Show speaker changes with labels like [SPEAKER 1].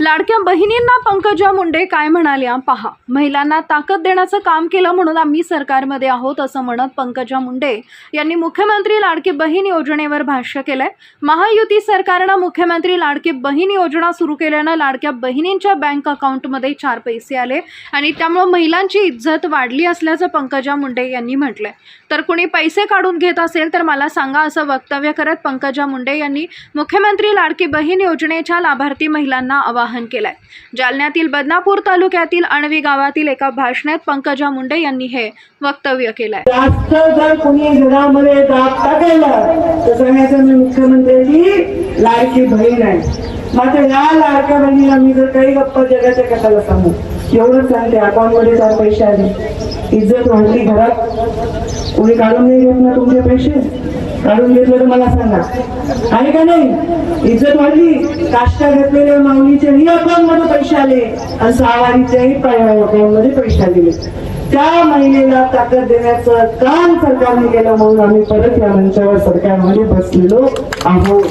[SPEAKER 1] लाडक्या बहिणींना पंकजा मुंडे काय म्हणाल्या पहा. महिलांना ताकद देण्याचं काम केलं म्हणून आम्ही सरकारमध्ये आहोत असं म्हणत पंकजा मुंडे यांनी मुख्यमंत्री लाडकी बहीण योजनेवर भाष्य केलंय. महायुती सरकारनं मुख्यमंत्री लाडकी बहीण योजना सुरू केल्यानं लाडक्या बहिणींच्या बँक अकाउंटमध्ये चार पैसे आले आणि त्यामुळे महिलांची इज्जत वाढली असल्याचं पंकजा मुंडे यांनी म्हटलंय. तर कुणी पैसे काढून घेत असेल तर मला सांगा असं वक्तव्य करत पंकजा मुंडे यांनी मुख्यमंत्री लाडकी बहीण योजनेच्या लाभार्थी महिलांना आवाहन केलंय. जालन्यातील बदनापूर तालुक्यातील अणवी गावातील एका भाषणात पंकजा मुंडे यांनी हे वक्तव्य केलंय.
[SPEAKER 2] जास्त जर कोणी घरामध्ये दाब टाकायला तर सांगायचं मी मुख्यमंत्र्याची लाडकी बहीण आहे. मात्र या लाडक्या बहिणीला मी जर काही गप्पा जगाच्या कशाला सांगू? एवढंच सांगते अकाउंटमध्ये चार पैसे आले. इज्जत वाढली घरात. कोणी काढून नाही घेत ना तुमचे पैसे? काढून घेतलं तर मला सांगा. आहे का नाही? इज्जत वाढली काष्टा घेतलेल्या माऊलीच्याही अकाउंटमध्ये पैसे आले. आणि सहावारीच्याही अकाउंटमध्ये पैसे दिले त्या महिलेला ताकद देण्याचं काम सरकारने केलं म्हणून आम्ही परत या मंचावर सरकारमध्ये बसलेलो आहोत.